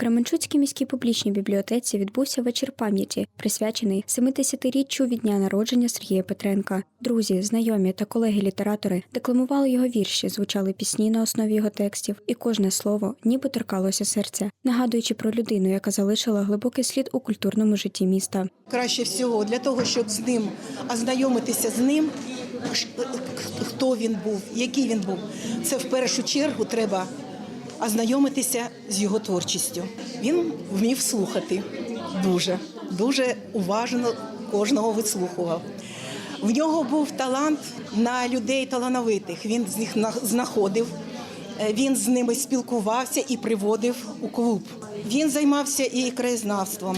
Кременчуцькій міській публічній бібліотеці відбувся вечір пам'яті, присвячений 70-річчю від дня народження Сергія Петренка. Друзі, знайомі та колеги-літератори декламували його вірші, звучали пісні на основі його текстів, і кожне слово ніби торкалося серця, нагадуючи про людину, яка залишила глибокий слід у культурному житті міста. краще всього для того, щоб з ним ознайомитися з ним, хто він був, який він був. Це в першу чергу треба ознайомитися з його творчістю. Він вмів слухати дуже, дуже уважно кожного вислухував. В нього був талант на людей талановитих. Він з них знаходив. Е, Він з ними спілкувався і приводив у клуб. Він займався і краєзнавством.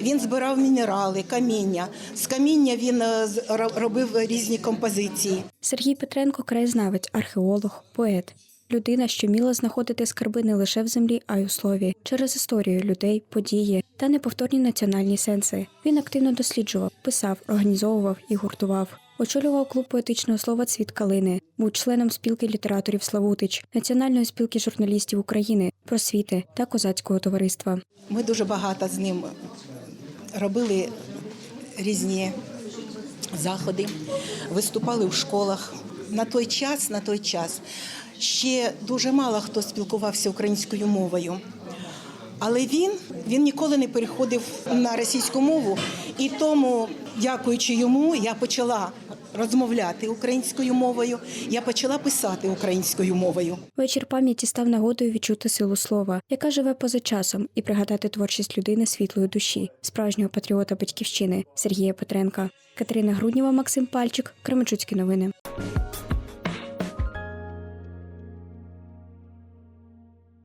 Він збирав мінерали, каміння. З каміння він е, робив різні композиції. Сергій Петренко краєзнавець, археолог, поет. Людина, що вміла знаходити скарби не лише в землі, а й у слові, через історію людей, події та неповторні національні сенси. Він активно досліджував, писав, організовував і гуртував. Очолював клуб поетичного слова Цвіт Калини, був членом спілки літераторів Славутич, Національної спілки журналістів України, просвіти та козацького товариства. Ми дуже багато з ним робили різні заходи, виступали в школах. На той час, на той час ще дуже мало хто спілкувався українською мовою. Але він, він ніколи не переходив на російську мову, і тому, дякуючи йому, я почала розмовляти українською мовою, я почала писати українською мовою. Вечір пам'яті став нагодою відчути силу слова, яка живе поза часом, і пригадати творчість людини світлої душі, справжнього патріота батьківщини Сергія Петренка. Катерина Грудніва, Максим Пальчик, Кременчуцькі новини.